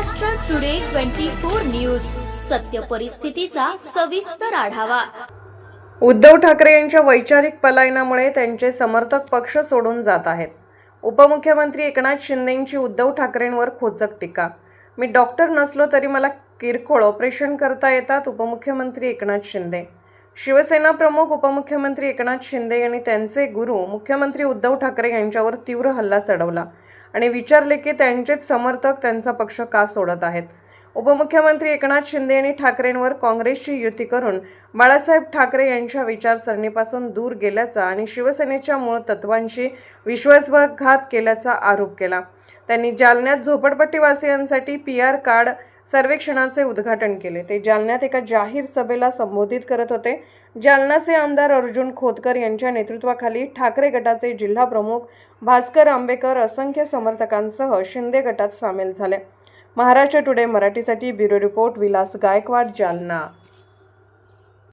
Maharashtra today twenty four news सत्य परिस्थितीचा सविस्तर आढावा. उद्धव ठाकरे यांच्या वैचारिक पलायनामुळे त्यांचे समर्थक पक्ष सोडून जात आहेत. उपमुख्यमंत्री एकनाथ शिंदेंची उद्धव ठाकरेंवर खोचक टीका. मी डॉक्टर नसलो तरी मला किरकोळ ऑपरेशन करता येतात उपमुख्यमंत्री एकनाथ शिंदे. शिवसेना प्रमुख उपमुख्यमंत्री एकनाथ शिंदे यांनी त्यांचे गुरु मुख्यमंत्री उद्धव ठाकरे यांच्यावर तीव्र हल्ला चढवला. आणि विचारले की त्यांचेच समर्थक त्यांचा पक्ष का सोडत आहेत? उपमुख्यमंत्री एकनाथ शिंदे यांनी ठाकरेंवर काँग्रेसची युती करून बाळासाहेब ठाकरे यांच्या विचारसरणीपासून दूर गेल्याचा आणि शिवसेनेच्या मूळ तत्वांशी विश्वासघात केल्याचा आरोप केला. त्यांनी जालन्यात झोपडपट्टीवासियांसाठी पी आर कार्ड सर्वेक्षणाचे उद्घाटन केले. ते जालन्यात एका जाहीर सभेला संबोधित करत होते. जालनाचे आमदार अर्जुन खोतकर यांच्या नेतृत्वाखाली ठाकरे गटाचे जिल्हा प्रमुख भास्कर आंबेकर असंख्य समर्थकांसह शिंदे गटात सामील झाले. महाराष्ट्र टुडे मराठीसाठी ब्युरो रिपोर्ट विलास गायकवाड जालना.